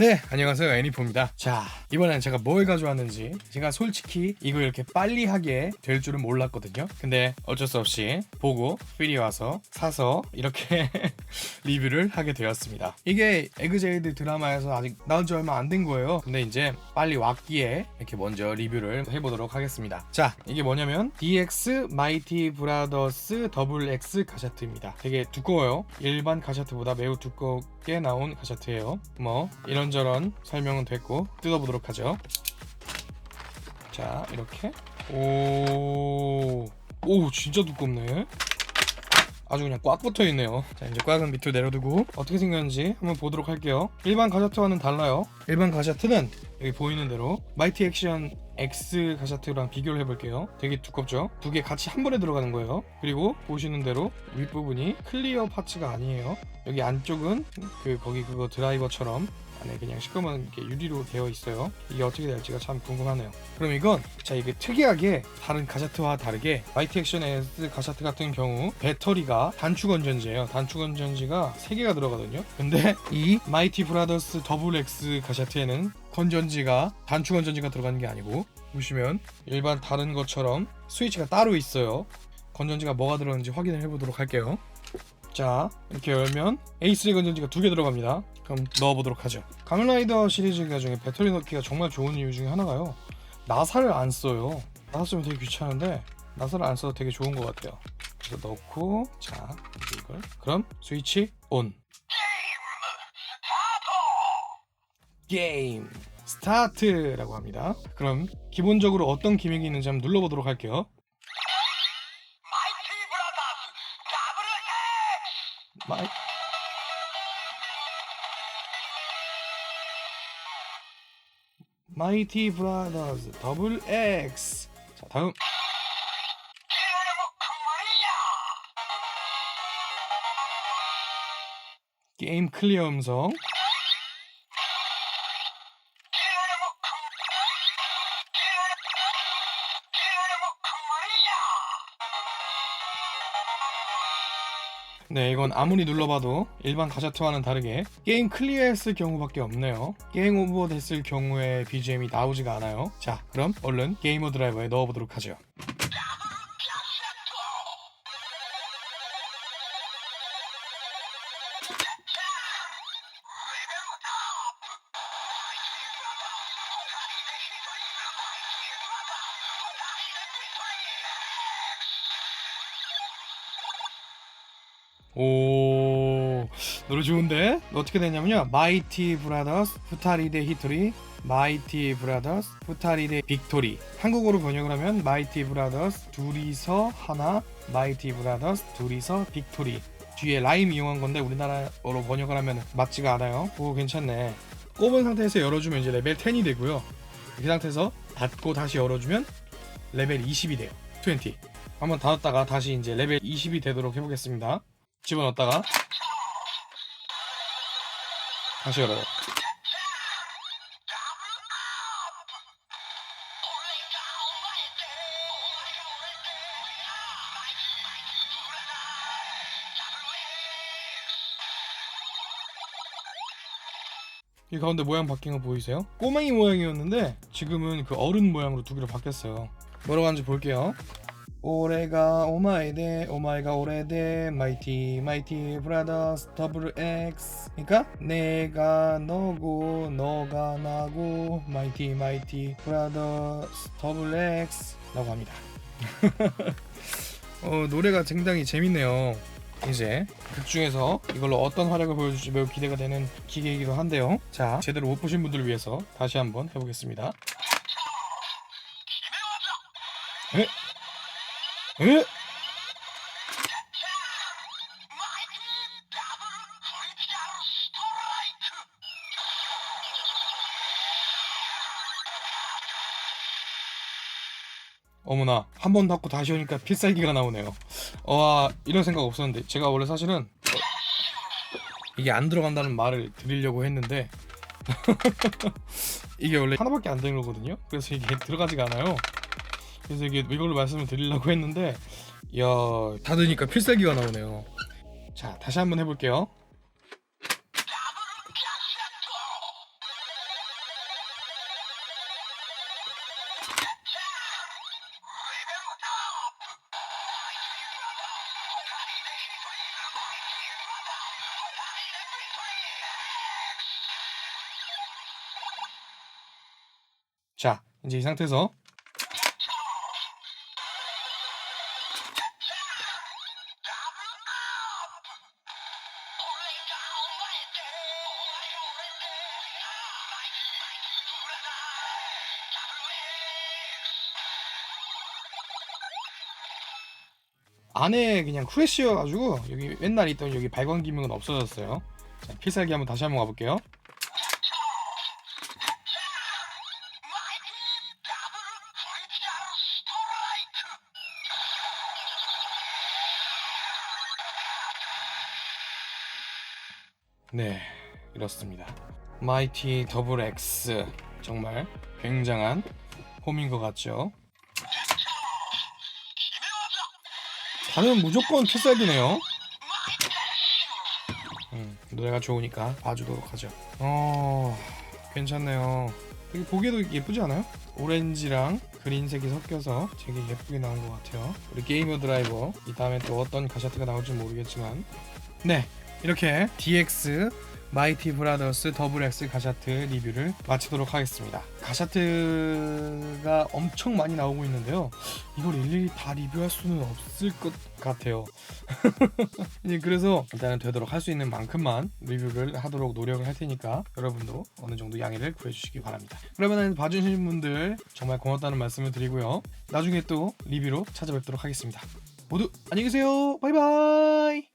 네, 안녕하세요. 애니포입니다. 자, 이번엔 제가 뭘 가져왔는지 제가 솔직히 이거 이렇게 빨리 하게 될 줄은 몰랐거든요. 근데 어쩔 수 없이 보고 필이 와서 사서 이렇게 리뷰를 하게 되었습니다. 이게 에그제이드 드라마에서 아직 나온 지 얼마 안 된 거예요. 근데 이제 빨리 왔기에 이렇게 먼저 리뷰를 해보도록 하겠습니다. 자, 이게 뭐냐면 DX 마이티 브라더스 더블 X 가샤트입니다. 되게 두꺼워요. 일반 가샤트보다 매우 두껍게 나온 가샤트예요. 뭐 이런 저런 설명은 됐고 뜯어보도록 하죠. 자, 이렇게 오, 오 진짜 두껍네. 아주 그냥 꽉 붙어 있네요. 자, 이제 꽉은 밑으로 내려두고 어떻게 생겼는지 한번 보도록 할게요. 일반 가샤트와는 달라요. 일반 가샤트는 여기 보이는 대로 마이티 액션 X 가샤트랑 비교를 해볼게요. 되게 두껍죠? 두 개 같이 한 번에 들어가는 거예요. 그리고 보시는 대로 윗부분이 클리어 파츠가 아니에요. 여기 안쪽은 그 거기 그거 드라이버처럼 안에 그냥 시꺼먼 게 유리로 되어 있어요. 이게 어떻게 될지가 참 궁금하네요. 그럼 이건 자 이게 특이하게 다른 가샤트와 다르게 마이티 액션 S 가샤트 같은 경우 배터리가 단축 건전지예요. 단축 건전지가 3개가 들어가거든요. 근데 이 마이티 브라더스 더블 X 가샤트에는 건전지가 단축 건전지가 들어가는 게 아니고 보시면 일반 다른 것처럼 스위치가 따로 있어요. 건전지가 뭐가 들어가는지 확인을 해보도록 할게요. 자 이렇게 열면 A3 건전지가 두 개 들어갑니다. 그럼 넣어보도록 하죠. 가면라이더 시리즈가 중에 배터리 넣기가 정말 좋은 이유 중에 하나가요. 나사를 안 써요. 나사 쓰면 되게 귀찮은데 나사를 안 써도 되게 좋은 것 같아요. 그래서 넣고 자 이걸 그럼 스위치 온. 게임 스타트라고 합니다. 그럼 기본적으로 어떤 기믹이 있는지 한번 눌러보도록 할게요. 마이티 브라더스 더블 X. 자 다음. 게임 클리어 음성 네 이건 아무리 눌러봐도 일반 가샤트와는 다르게 게임 클리어했을 경우밖에 없네요. 게임 오버 됐을 경우에 BGM이 나오지가 않아요. 자 그럼 얼른 게이머 드라이버에 넣어보도록 하죠 오 노래 좋은데? 어떻게 되냐면요. 마이티 브라더스 후타리데 히토리 마이티 브라더스 후타리데 빅토리 한국어로 번역을 하면 마이티 브라더스 둘이서 하나 마이티 브라더스 둘이서 빅토리 뒤에 라임 이용한 건데 우리나라어로 번역을 하면 맞지가 않아요. 오 괜찮네. 꼽은 상태에서 열어주면 이제 레벨 10이 되고요. 이 상태에서 닫고 다시 열어주면 레벨 20이 돼요. 20 한번 닫았다가 다시 이제 레벨 20이 되도록 해보겠습니다 집어넣었다가 다시 열어요. 이 가운데 모양 바뀐 거 보이세요? 꼬맹이 모양이었는데 지금은 그 어른 모양으로 두 개로 바뀌었어요. 뭐라고 하는지 볼게요. 올해가 오마이데 오마이가 올해데 마이티 마이티 브라더스 더블 X 내가 너고 너가 나고 마이티 마이티 브라더스 더블 X 라고 합니다. 어, 노래가 굉장히 재밌네요. 이제 극 중에서 이걸로 어떤 활약을 보여줄지 매우 기대가 되는 기계이기도 한데요. 자 제대로 못 보신 분들을 위해서 다시 한번 해보겠습니다. 에? 에? 어머나 한번 닫고 다시 오니까 필살기가 나오네요. 와 이런 생각 없었는데 제가 원래 사실은 어, 이게 안 들어간다는 말을 드리려고 했는데 이게 원래 하나밖에 안 되는 거거든요. 그래서 이게 들어가지가 않아요. 그래서 이게 이걸로 말씀을 드리려고 했는데 이야 닫으니까 필살기가 나오네요. 자 다시 한번 해볼게요. 자 이제 이 상태에서 안에 그냥 크래쉬여가지고 여기 맨날 있던 여기 발광 기능은 없어졌어요. 자, 필살기 한번 다시 한번 가볼게요. 네, 이렇습니다. 마이티 더블 X 정말 굉장한 홈인 것 같죠? 다는 무조건 필살기네요. 음, 노래가 좋으니까 봐주도록 하죠. 어, 괜찮네요. 되게 보기에도 예쁘지 않아요? 오렌지랑 그린색이 섞여서 되게 예쁘게 나온 것 같아요. 우리 게이머 드라이버 이 다음에 또 어떤 가샤트가 나올지 모르겠지만 네 이렇게 DX 마이티 브라더스 더블 X 가샤트 리뷰를 마치도록 하겠습니다. 가샤트가 엄청 많이 나오고 있는데요. 이걸 일일이 다 리뷰할 수는 없을 것 같아요. 예, 그래서 일단은 되도록 할 수 있는 만큼만 리뷰를 하도록 노력을 할 테니까 여러분도 어느 정도 양해를 구해주시기 바랍니다. 그러면 봐주신 분들 정말 고맙다는 말씀을 드리고요. 나중에 또 리뷰로 찾아뵙도록 하겠습니다. 모두 안녕히 계세요. 바이바이.